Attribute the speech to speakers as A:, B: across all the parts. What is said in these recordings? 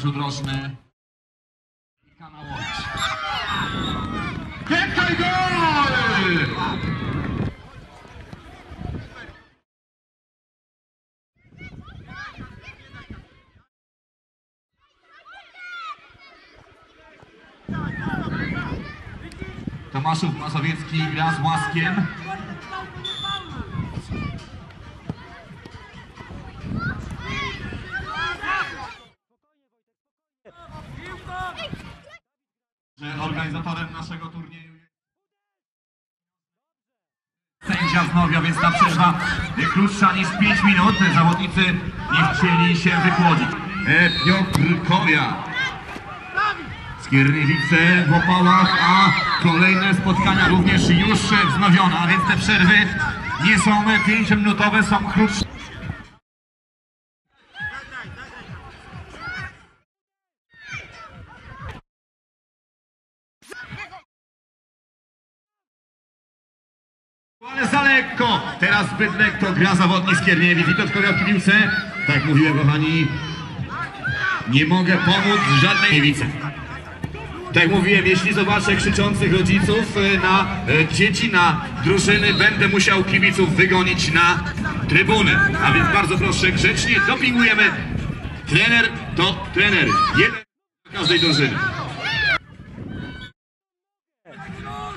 A: rzut roczny. Kanał Łódź. Piękny gol! Tomaszów Mazowiecki gra z Łaskiem. że organizatorem naszego turnieju jest sędzia Znowia, więc ta przerwa krótsza niż 5 minut. Zawodnicy nie chcieli się wychłodzić. E, Piotr Kowia. Skierniewice w opałach, a kolejne spotkania również już wznowione, a więc te przerwy nie są 5-minutowe, są krótsze. Za lekko! Teraz zbyt lekko gra zawodnik z Kierniewic i Piotrkowie w piłce. Tak mówiłem, kochani, nie mogę pomóc żadnej niewicy. Tak mówiłem, jeśli zobaczę krzyczących rodziców e, na e, dzieci, na drużyny, będę musiał kibiców wygonić na trybuny. A więc bardzo proszę, grzecznie dopingujemy. Trener to trener. Jeden każdej drużyny.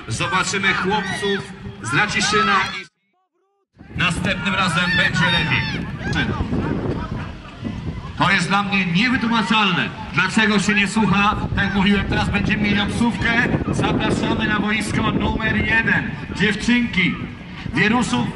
A: Zobaczymy chłopców z Naciszyna i następnym razem będzie lepiej. To jest dla mnie niewytłumaczalne. Dlaczego się nie słucha? Tak mówiłem, teraz będziemy mieli obsówkę. Zapraszamy na boisko numer jeden. Dziewczynki. Wieruszów.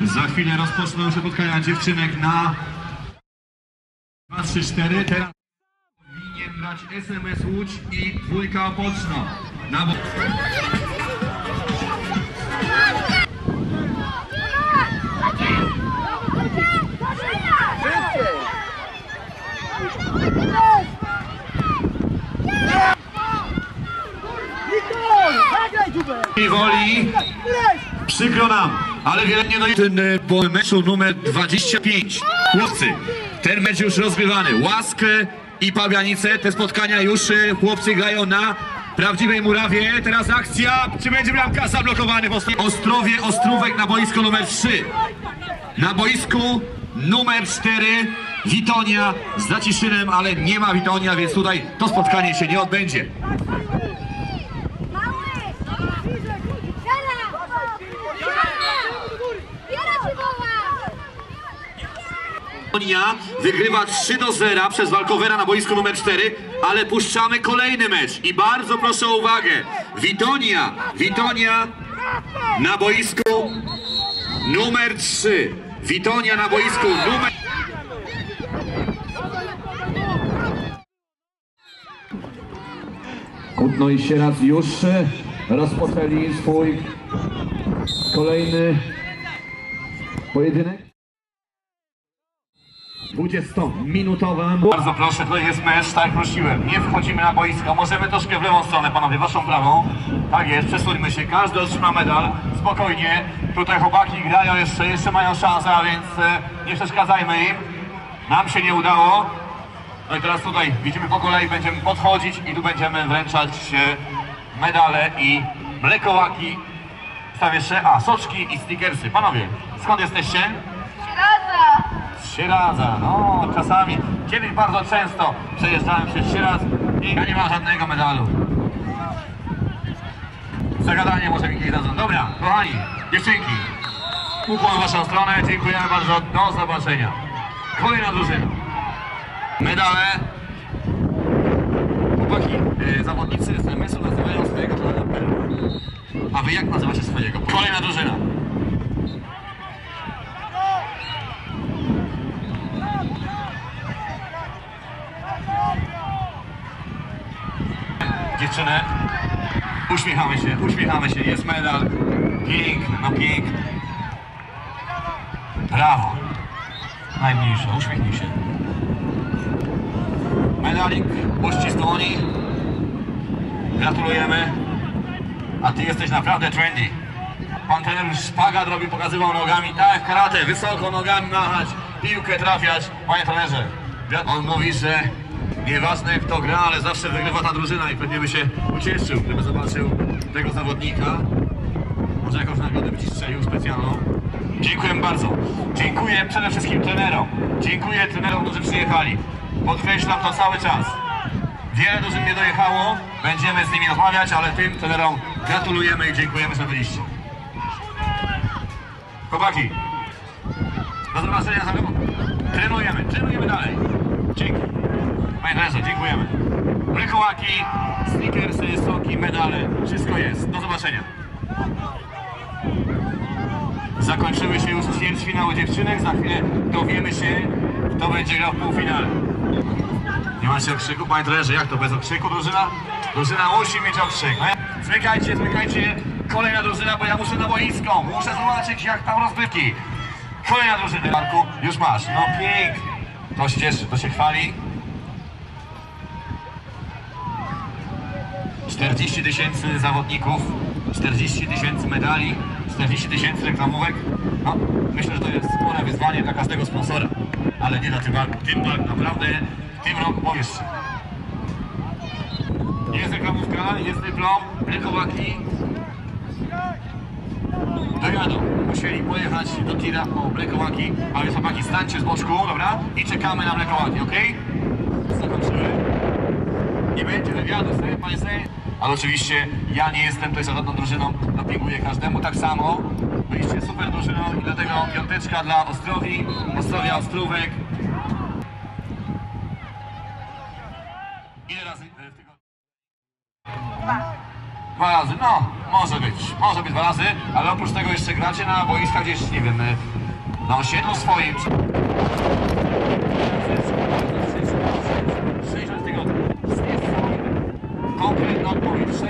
A: Za chwilę rozpoczną się spotkania dziewczynek na 2, 3, 4. Teraz powinien brać SMS Łódź i dwójka Opoczno. Na bo... I woli. Przykro nam, ale wiele nie dojdzie. Ten e, po meczu numer 25. Chłopcy, ten mecz już rozgrywany. Łaskę i Pabianice. Te spotkania już e, chłopcy grają na prawdziwej murawie. Teraz akcja. Czy będzie bramka zablokowany w? Ostrowie, Ostrówek na boisko numer 3. Na boisku numer 4 Witonia z Zaciszynem, ale nie ma Witonia, więc tutaj to spotkanie się nie odbędzie. Witonia wygrywa 3 do 0 przez walkowera na boisku numer 4, ale puszczamy kolejny mecz i bardzo proszę o uwagę. Witonia, Witonia na boisku numer 3. Witonia na boisku numer... Kutno i Sieradz już rozpoczęli swój kolejny pojedynek. 20-minutowa. Bardzo proszę, to jest mecz, tak jak prosiłem. Nie wchodzimy na boisko, możemy troszkę w lewą stronę, panowie, waszą prawą. Tak jest, przesuńmy się, każdy otrzyma medal. Spokojnie, tutaj chłopaki grają jeszcze, jeszcze mają szansę, więc e, nie przeszkadzajmy im. Nam się nie udało. No i teraz tutaj widzimy po kolei, będziemy podchodzić i tu będziemy wręczać medale i mlekołaki. Stawię jeszcze, a, soczki i stickersy. Panowie, skąd jesteście? Sieradza, no czasami, kiedyś bardzo często przejeżdżałem przez Sieradz i ja nie mam żadnego medalu. Zagadanie może mi kiedyś dadzą. Dobra, kochani, dziewczynki, ukłon w waszą stronę, dziękujemy bardzo, do zobaczenia. Kolejna drużyna. Medale. Chłopaki, e, zawodnicy z MSU nazywają swojego człowieka. A wy jak nazywacie swojego? Kolejna drużyna. Uśmiechamy się, uśmiechamy się, jest medal. Piękny, no piękny. Brawo.
B: Najmniejsza, uśmiechnij się.
A: Medalik, uścisk dłoni. Gratulujemy. A ty jesteś naprawdę trendy. Pan trener szpagat robi, pokazywał nogami. Tak, karate, wysoko nogami machać, piłkę trafiać. Panie trenerze, on mówi, że nieważne kto gra, ale zawsze wygrywa ta drużyna i pewnie by się ucieszył, gdyby zobaczył tego zawodnika. Może jakąś nagrodę by ci strzelił specjalną. Dziękuję bardzo. Dziękuję przede wszystkim trenerom. Dziękuję trenerom, którzy przyjechali. Podkreślam to cały czas. Wiele drużyn nie dojechało, będziemy z nimi rozmawiać, ale tym trenerom gratulujemy i dziękujemy, że byliście. Chłopaki, do zobaczenia za. Trenujemy, trenujemy dalej. Dzięki. Trenerze, dziękujemy. Rykołaki, sneakersy, soki, medale, wszystko jest. Do zobaczenia. Zakończyły się już ćwierćfinały dziewczynek, za chwilę dowiemy się, kto będzie grał w półfinale. Nie macie okrzyku, panie trenerze, jak to bez okrzyku drużyna? Drużyna musi mieć okrzyk. No ja... Zmykajcie, zmykajcie, kolejna drużyna, bo ja muszę na boisko, muszę zobaczyć jak tam rozgrywki. Kolejna drużyna, Marku, już masz, no pięknie. To się cieszy, to się chwali. 40 tysięcy zawodników, 40 tysięcy medali, 40 tysięcy reklamówek. No, myślę, że to jest spore wyzwanie dla każdego sponsora. Ale nie dla tym walk. Tym walk naprawdę w tym roku powiesz. Jest reklamówka, jest dyplom, rękowaki. Dojadą. Musieli pojechać do tira po. A więc chłopaki, stańcie z boczku, dobra? I czekamy na mlekołaki, ok? Zakończyły. Nie będzie wywiadu, sobie sobie. Ale oczywiście ja nie jestem tutaj żadną drużyną, dopinguję każdemu tak samo. Byliście super drużyną i dlatego piąteczka dla Ostrowi, Ostrowia, Ostrówek. Ile razy e, w tygodniu? Dwa razy, no, może być, może być dwa razy, ale oprócz tego jeszcze gracie na boiskach gdzieś, nie wiem, e, na osiedlu swoim. Sześć razy w tygodniu.
C: Pędzę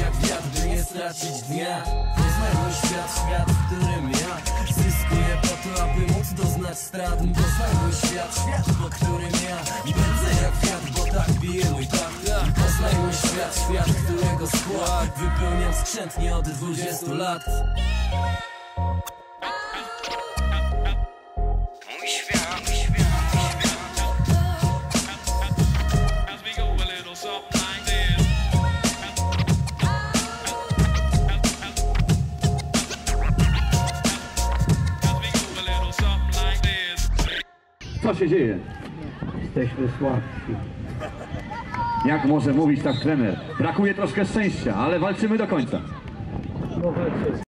C: jak wiatr, by nie stracić dnia Poznaj świat, świat, w którym ja Zyskuję po to, aby móc doznać strat Poznaj świat, świat, po którym ja I pędzę jak wiatr, bo tak bije mój takt Poznaj świat, świat, którego skład Wypełniam skrzętnie od 20 lat
A: Co się dzieje?
D: Jesteśmy słabsi.
A: Jak może mówić tak trener? Brakuje troszkę szczęścia, ale walczymy do końca.